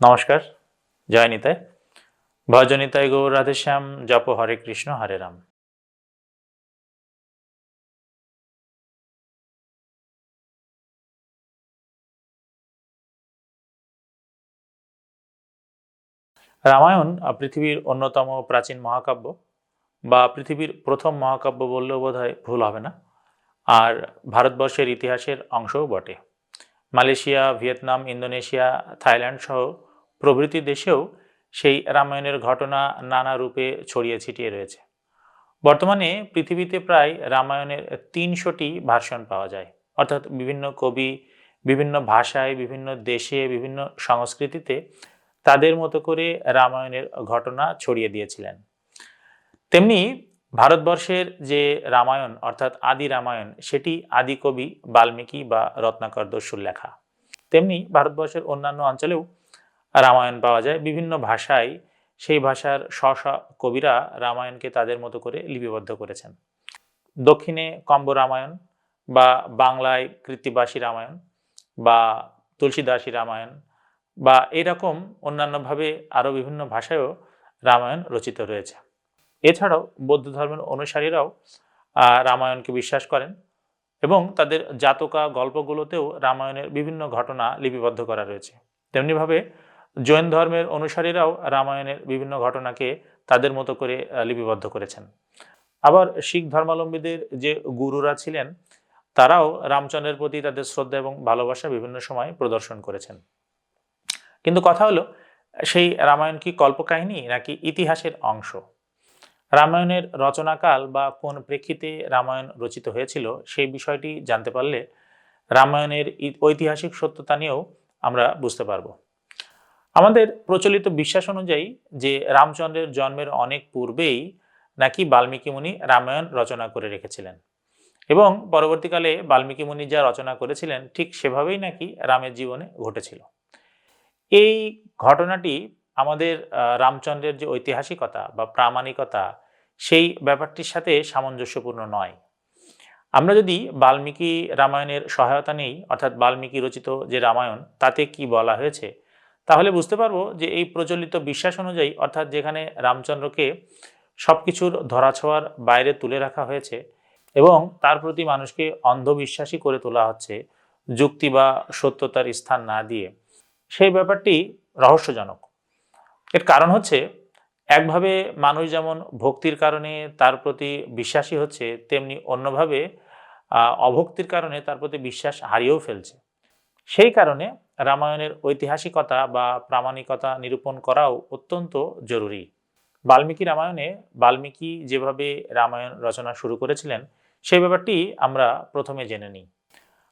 নমস্কার, জয় নিতাই। ভজনিতাই গৌর রাধেশ্যাম জপ হরে কৃষ্ণ, হরে রাম। রামায়ণ পৃথিবীর অন্যতম প্রাচীন মহাকাব্য বা পৃথিবীর প্রথম মহাকাব্য বললেও বোধ ভুল হবে না। আর ভারতবর্ষের ইতিহাসের অংশও বটে। মালয়েশিয়া, ভিয়েতনাম, ইন্দোনেশিয়া, থাইল্যান্ড সহ প্রভৃতি দেশেও সেই রামায়ণের ঘটনা নানা রূপে ছড়িয়ে ছিটিয়ে রয়েছে। বর্তমানে পৃথিবীতে প্রায় রামায়ণের তিনশোটি ভার্সন পাওয়া যায়। অর্থাৎ বিভিন্ন কবি, বিভিন্ন ভাষায়, বিভিন্ন দেশে, বিভিন্ন সংস্কৃতিতে তাদের মতো করে রামায়ণের ঘটনা ছড়িয়ে দিয়েছিলেন। তেমনি ভারতবর্ষের যে রামায়ণ, অর্থাৎ আদি রামায়ণ, সেটি আদি কবি বাল্মীকি বা রত্নাকর দস্যুর লেখা। তেমনি ভারতবর্ষের অন্যান্য অঞ্চলেও রামায়ণ পাওয়া যায়। বিভিন্ন ভাষায় সেই ভাষার স্ব কবিরা রামায়ণকে তাদের মতো করে লিপিবদ্ধ করেছেন। দক্ষিণে কম্ব রামায়ণ বা বাংলায় কৃত্তিবাসী রামায়ণ বা তুলসীদাসী রামায়ণ বা এরকম অন্যান্যভাবে আরও বিভিন্ন ভাষায়ও রামায়ণ রচিত রয়েছে। এছাড়াও বৌদ্ধ ধর্মের অনুসারীরাও রামায়ণকে বিশ্বাস করেন এবং তাদের জাতকা গল্পগুলোতেও রামায়ণের বিভিন্ন ঘটনা লিপিবদ্ধ করা রয়েছে। তেমনিভাবে জৈন ধর্মের অনুসারীরাও রামায়ণের বিভিন্ন ঘটনাকে তাদের মতো করে লিপিবদ্ধ করেছেন। আবার শিখ ধর্মাবলম্বীদের যে গুরুরা ছিলেন, তারাও রামচন্দ্রের প্রতি তাদের শ্রদ্ধা এবং ভালোবাসা বিভিন্ন সময় প্রদর্শন করেছেন। কিন্তু কথা হলো, সেই রামায়ণ কি কল্পকাহিনী নাকি ইতিহাসের অংশ? রামায়ণের রচনাকাল বা কোন প্রেক্ষিতে রামায়ণ রচিত হয়েছিল সেই বিষয়টি জানতে পারলে রামায়ণের ঐতিহাসিক সত্যতা নিয়েও আমরা বুঝতে পারব। আমাদের প্রচলিত বিশ্বাস অনুযায়ী যে রামচন্দ্রের জন্মের অনেক পূর্বেই নাকি বাল্মীকি মুনি রামায়ণ রচনা করে রেখেছিলেন। এবং পরবর্তীকালে বাল্মীকি মুনি যা রচনা করেছিলেন, ঠিক সেভাবেই নাকি রামের জীবনে ঘটেছিল। এই ঘটনাটি আমাদের রামচন্দ্রের যে ঐতিহাসিকতা বা প্রামাণিকতা, সেই ব্যাপারটির সাথে সামঞ্জস্যপূর্ণ নয়। আমরা যদি বাল্মীকি রামায়ণের সহায়তা নেই, অর্থাৎ বাল্মীকি রচিত যে রামায়ণ, তাতে কি বলা হয়েছে? তাহলে বুঝতে পারব যে এই প্রচলিত বিশ্বাস অনুযায়ী, অর্থাৎ যেখানে রামচন্দ্রকে সব কিছুর ধরাছোঁয়ার বাইরে তুলে রাখা হয়েছে এবং তার প্রতি মানুষকে অন্ধবিশ্বাসী করে তোলা হচ্ছে যুক্তি বা সত্যতার স্থান না দিয়ে, সেই ব্যাপারটি রহস্যজনক। এর কারণ হচ্ছে, একভাবে মানুষ যেমন ভক্তির কারণে তার প্রতি বিশ্বাসী হচ্ছে, তেমনি অন্যভাবে অভক্তির কারণে তার প্রতি বিশ্বাস হারিয়েও ফেলছে। সেই কারণে রামায়ণের ঐতিহাসিকতা বা প্রামাণিকতা নিরূপণ করাও অত্যন্ত জরুরি। বাল্মীকি রামায়ণে বাল্মীকি যেভাবে রামায়ণ রচনা শুরু করেছিলেন, সেই ব্যাপারটি আমরা প্রথমে জেনে নিই।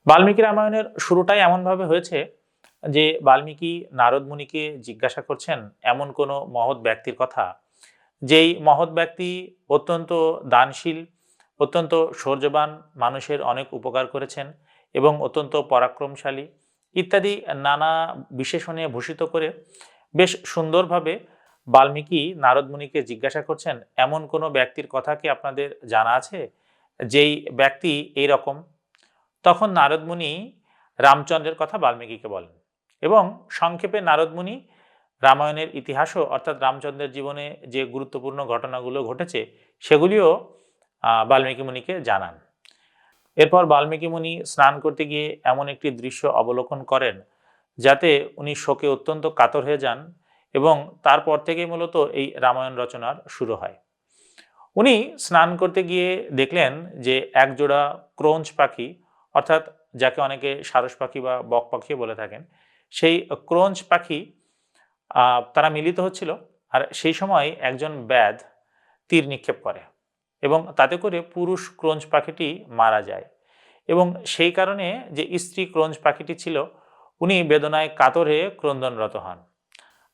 বাল্মীকি রামায়ণের শুরুটাই এমনভাবে হয়েছে যে বাল্মীকি নারদ মুনিকে জিজ্ঞাসা করছেন এমন কোনো মহৎ ব্যক্তির কথা, যেই মহৎ ব্যক্তি অত্যন্ত দানশীল, অত্যন্ত শৌর্যবান, মানুষের অনেক উপকার করেছেন এবং অত্যন্ত পরাক্রমশালী ইত্যাদি নানা বিশেষণে ভূষিত করে বেশ সুন্দরভাবে বাল্মীকি নারদ মুনিকে জিজ্ঞাসা করছেন, এমন কোনো ব্যক্তির কথা কি আপনাদের জানা আছে যেই ব্যক্তি এই রকম? তখন নারদ মুনি রামচন্দ্রের কথা বাল্মীকিকে বলেন এবং সংক্ষেপে নারদ মুনি রামায়ণের ইতিহাসও অর্থাৎ রামচন্দ্রের জীবনে যে গুরুত্বপূর্ণ ঘটনাগুলো ঘটেছে সেগুলিও বাল্মীকি মুনিকে জানান। এরপর বাল্মীকি মুনি স্নান করতে গিয়ে এমন একটি দৃশ্য অবলোকন করেন, যাতে উনি শোকে অত্যন্ত কাতর হয়ে যান এবং তারপর থেকেই মূলত এই রামায়ণ রচনার শুরু হয়। উনি স্নান করতে গিয়ে দেখলেন যে একজোড়া ক্রোঞ্চ পাখি, অর্থাৎ যাকে অনেকে সারস পাখি বা বক পাখি বলে থাকেন, সেই ক্রোঞ্চ পাখি তারা মিলিত হচ্ছিল আর সেই সময় একজন ব্যাধ তীর নিক্ষেপ করে এবং তাতে করে পুরুষ ক্রোঞ্চ পাখিটি মারা যায়। এবং সেই কারণে যে স্ত্রী ক্রোঞ্চ পাখিটি ছিল, উনি বেদনায় কাতর হয়ে ক্রন্দনরত হন।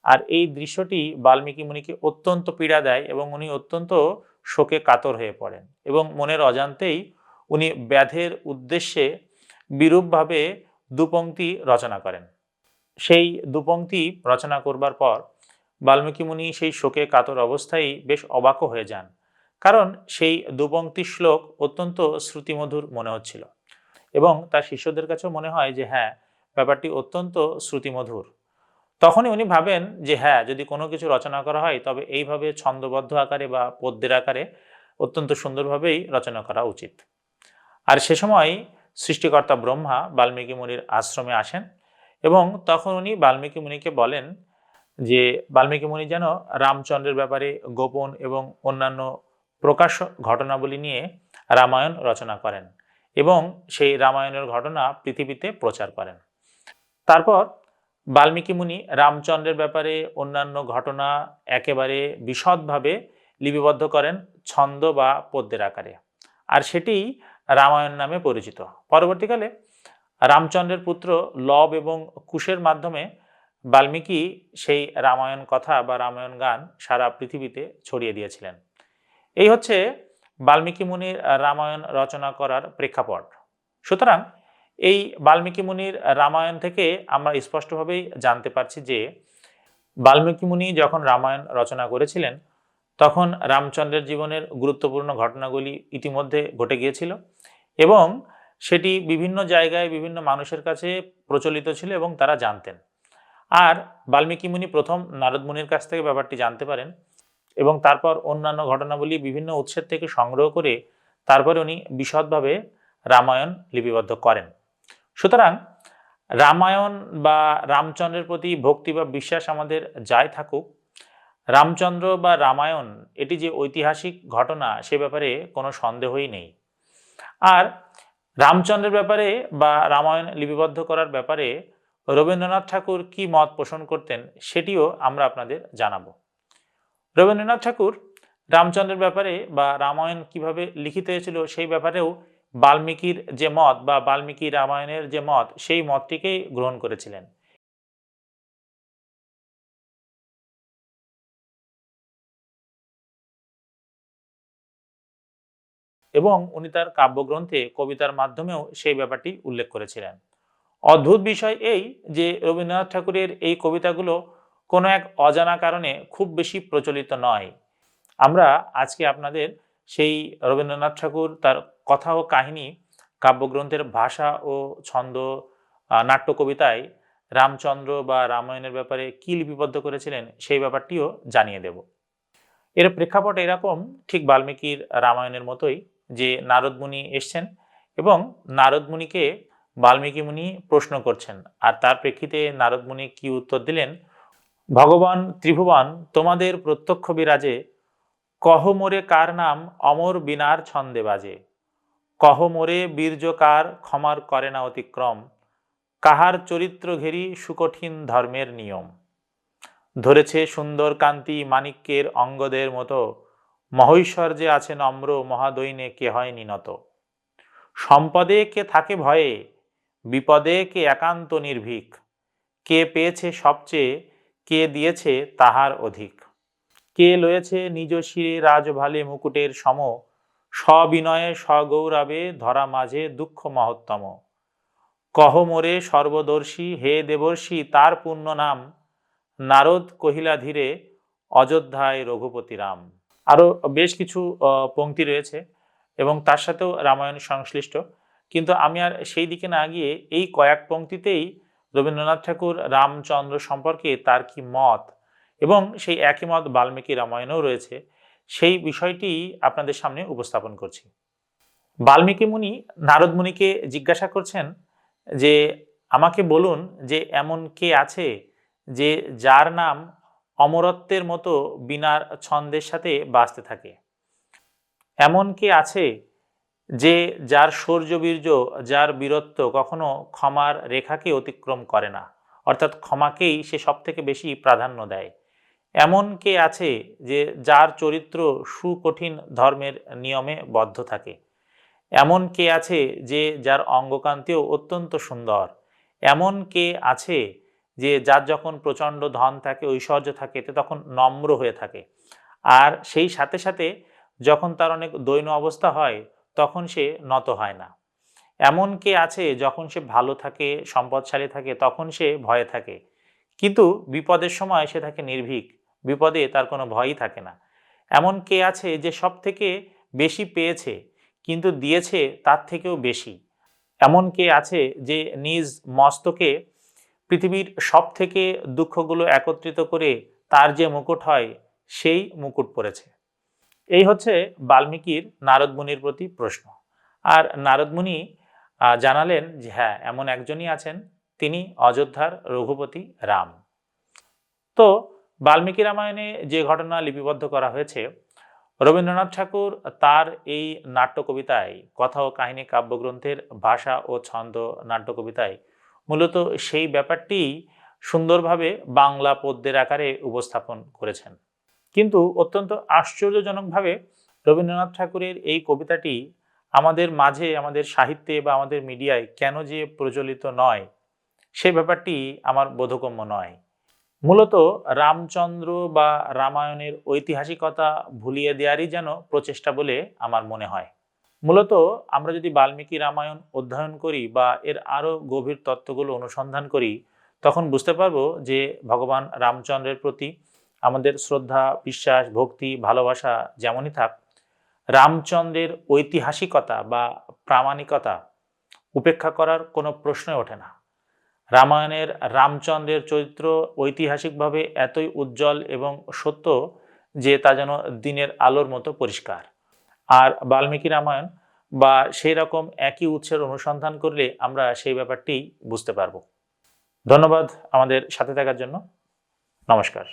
আর এই দৃশ্যটি বাল্মীকি মুনিকে অত্যন্ত পীড়া দেয় এবং উনি অত্যন্ত শোকে কাতর হয়ে পড়েন এবং মনের অজান্তেই উনি ব্যাধের উদ্দেশ্যে বিরূপভাবে দুপংক্তি রচনা করেন। সেই দুপংক্তি রচনা করবার পর বাল্মীকি মুনি সেই শোকে কাতর অবস্থায় বেশ অবাকও হয়ে যান, কারণ সেই দুপংক্তি শ্লোক অত্যন্ত শ্রুতিমধুর মনে হচ্ছিল। এবং তার শিষ্যদের কাছেও মনে হয় যে হ্যাঁ ব্যাপারটি অত্যন্ত শ্রুতিমধুর। তখনই উনি ভাবেন যে হ্যাঁ যদি কোনো কিছু রচনা করা হয়, তবে এইভাবে ছন্দবদ্ধ আকারে বা পদ্যের আকারে অত্যন্ত সুন্দরভাবেই রচনা করা উচিত। আর সে সময় সৃষ্টিকর্তা ব্রহ্মা বাল্মীকি মুনির আশ্রমে আসেন এবং তখন উনি বাল্মীকি মুনিকে বলেন যে, বাল্মীকি মুনি যেন রামচন্দ্রের ব্যাপারে গোপন এবং অন্যান্য প্রকাশ্য ঘটনাবলী নিয়ে রামায়ণ রচনা করেন। এবং সেই রামায়ণের ঘটনা পৃথিবীতে প্রচার করেন। তারপর বাল্মীকি মুনি রামচন্দ্রের ব্যাপারে অন্যান্য ঘটনা একেবারে বিশদভাবে লিপিবদ্ধ করেন ছন্দ বা পদ্যের আকারে। আর সেটি রামায়ণ নামে পরিচিত। পরবর্তীকালে রামচন্দ্রের পুত্র লব এবং কুশের মাধ্যমে বাল্মীকি সেই রামায়ণ কথা বা রামায়ণ গান সারা পৃথিবীতে ছড়িয়ে দিয়েছিলেন। এই হচ্ছে বাল্মীকি মুনির রামায়ণ রচনা করার প্রেক্ষাপট। সুতরাং এই বাল্মীকি মুনির রামায়ণ থেকে আমরা স্পষ্টভাবেই জানতে পারছি যে, বাল্মীকি মুনি যখন রামায়ণ রচনা করেছিলেন, তখন রামচন্দ্রের জীবনের গুরুত্বপূর্ণ ঘটনাগুলি ইতিমধ্যে ঘটে গিয়েছিল এবং সেটি বিভিন্ন জায়গায় বিভিন্ন মানুষের কাছে প্রচলিত ছিল এবং তারা জানতেন। আর বাল্মীকি মুনি প্রথম নারদ মুনির কাছ থেকে ব্যাপারটি জানতে পারেন এবং তারপর অন্যান্য ঘটনাবলী বিভিন্ন উৎসের থেকে সংগ্রহ করে তারপরে উনি বিশদভাবে রামায়ণ লিপিবদ্ধ করেন। সুতরাং রামায়ণ বা রামচন্দ্রের প্রতি ভক্তি বা বিশ্বাস আমাদের যাই থাকুক, রামচন্দ্র বা রামায়ণ, এটি যে ঐতিহাসিক ঘটনা, সে ব্যাপারে কোনো সন্দেহই নেই। আর রামচন্দ্রের ব্যাপারে বা রামায়ণ লিপিবদ্ধ করার ব্যাপারে রবীন্দ্রনাথ ঠাকুর কি মত পোষণ করতেন, সেটিও আমরা আপনাদের জানাব। রবীন্দ্রনাথ ঠাকুর রামচন্দ্রের ব্যাপারে বা রামায়ণ কীভাবে লিখিত হয়েছিল সেই ব্যাপারেও বাল্মীকির যে মত বা বাল্মীকি রামায়ণের যে মত, সেই মতটিকেই গ্রহণ করেছিলেন। এবং উনি তার কাব্যগ্রন্থে কবিতার মাধ্যমেও সেই ব্যাপারটি উল্লেখ করেছিলেন। অদ্ভুত বিষয় এই যে রবীন্দ্রনাথ ঠাকুরের এই কবিতাগুলো কোনো এক অজানা কারণে খুব বেশি প্রচলিত নয়। আমরা আজকে আপনাদের সেই রবীন্দ্রনাথ ঠাকুর, তার কথা ও কাহিনী, কাব্যগ্রন্থের ভাষা ও ছন্দ নাট্য কবিতায় রামচন্দ্র বা রামায়ণের ব্যাপারে কী লিপিবদ্ধ করেছিলেন সেই ব্যাপারটিও জানিয়ে দেব। এর প্রেক্ষাপট এরকম, ঠিক বাল্মীকির রামায়ণের মতোই যে নারদ মুনি এসছেন এবং নারদ মুনিকে বাল্মীকি মুনি প্রশ্ন করছেন। আর তার প্রেক্ষিতে নারদ মুনি কি উত্তর দিলেন ভগবান ত্রিভুবন, তোমাদের প্রত্যক্ষ বিরাজে, কহ মোরে কার নাম অমর বিনার ছন্দে বাজে। কহ মোরে বীর্যকার ক্ষমার করে না অতিক্রম, কাহার চরিত্র ঘেরি সুকঠিন ধর্মের নিয়ম। ধরেছে সুন্দর কান্তি মানিক্যের অঙ্গদের মতো মহৈশ্বর্যে আছে নম্র মহাদৈনে কে হয় নিনত। সম্পদে কে থাকে ভয়ে, বিপদে কে একান্ত নির্ভীক, কে পেয়েছে সবচেয়ে কে দিয়েছে তাহার অধিক? কে লয়েছে নিজ শিরে রাজভালে মুকুটের সম? সবিনয়ে সগৌরবে ধরা মাঝে দুঃখ মহত্তম। কহ মোরে সর্বদর্শী, হে দেবর্ষী, তার পূর্ণ নাম? নারদ কহিলা ধীরে, অযোধ্যায় রঘুপতি রাম। আরও বেশ কিছু পংক্তি রয়েছে এবং তার সাথেও রামায়ণ সংশ্লিষ্ট। কিন্তু আমি আর সেই দিকে না গিয়ে এই কয়েক পংক্তিতেই রবীন্দ্রনাথ ঠাকুর, রামচন্দ্র সম্পর্কে তার কি মত? এবং সেই একই মত বাল্মীকি রামায়ণেও রয়েছে। সেই বিষয়টি আপনাদের সামনে উপস্থাপন করছি। বাল্মীকি মুনি নারদ মুনিকে জিজ্ঞাসা করছেন যে, আমাকে বলুন যে এমন কে আছে যে যার নাম অমরত্বের মতো বিনার ছন্দের সাথে বাঁচতে থাকে? এমন কে আছে যে যার শৌর্যবীর্য যার বীরত্ব কখনো ক্ষমার রেখাকে অতিক্রম করে না, অর্থাৎ ক্ষমাকেই সে সব থেকে বেশি প্রাধান্য দেয়। এমন কে আছে যে যার চরিত্র সুকঠিন ধর্মের নিয়মে বদ্ধ থাকে? এমন কে আছে যে যার অঙ্গকান্তিও অত্যন্ত সুন্দর? এমন কে আছে যে যার যখন প্রচণ্ড ধন থাকে, ঐশ্বর্য থাকে তখন নম্র হয়ে থাকে? আর সেই সাথে সাথে যখন তার অনেক দৈন্য অবস্থা হয় তখন সে নত হয় না। এমন কে আছে যখন সে ভালো থাকে, সম্পদশালী থাকে, তখন সে ভয়ে থাকে। কিন্তু বিপদের সময় সে থাকে নির্ভীক, বিপদে তার কোনো ভয়ই থাকে না। এমন কে আছে যে সব থেকে বেশি পেয়েছে, কিন্তু দিয়েছে তার থেকেও বেশি। এমন কে আছে যে নিজ মস্তকে পৃথিবীর সব থেকে দুঃখগুলো একত্রিত করে তার যে মুকুট হয়, সেই মুকুট পড়েছে এই হচ্ছে বাল্মীকির নারদ মুনির প্রতি প্রশ্ন। আর নারদ মুনি জানালেন যে হ্যাঁ এমন একজনই আছেন, তিনি অযোধ্যার রঘুপতি রাম। তো বাল্মীকি রামায়ণে যে ঘটনা লিপিবদ্ধ করা হয়েছে, রবীন্দ্রনাথ ঠাকুর তার এই নাট্য কবিতায় কথা ও কাহিনী কাব্যগ্রন্থের ভাষা ও ছন্দ নাট্য কবিতায় মূলত সেই ব্যাপারটি সুন্দরভাবে বাংলা পদ্যের আকারে উপস্থাপন করেছেন। কিন্তু অত্যন্ত আশ্চর্যজনকভাবে রবীন্দ্রনাথ ঠাকুরের এই কবিতাটি আমাদের মাঝে, আমাদের সাহিত্যে বা আমাদের মিডিয়ায় কেন যে প্রচলিত নয় সেই ব্যাপারটি আমার বোধগম্য নয়। মূলত রামচন্দ্র বা রামায়ণের ঐতিহাসিকতা ভুলিয়ে দেওয়ারই যেন প্রচেষ্টা বলে আমার মনে হয়। মূলত আমরা যদি বাল্মীকি রামায়ণ অধ্যয়ন করি বা এর আরও গভীর তত্ত্বগুলো অনুসন্ধান করি, তখন বুঝতে পারব যে ভগবান রামচন্দ্রের প্রতি আমাদের শ্রদ্ধা, বিশ্বাস, ভক্তি, ভালোবাসা যেমনই থাক, রামচন্দ্রের ঐতিহাসিকতা বা প্রামাণিকতা উপেক্ষা করার কোনো প্রশ্নই ওঠে না। রামায়ণের রামচন্দ্রের চরিত্র ঐতিহাসিকভাবে এতই উজ্জ্বল এবং সত্য যে তা যেন দিনের আলোর মতো পরিষ্কার। আর বাল্মীকি রামায়ণ বা সেই রকম একই উৎসের অনুসন্ধান করলে আমরা সেই ব্যাপারটি বুঝতে পারব। ধন্যবাদ আমাদের সাথে থাকার জন্য। নমস্কার।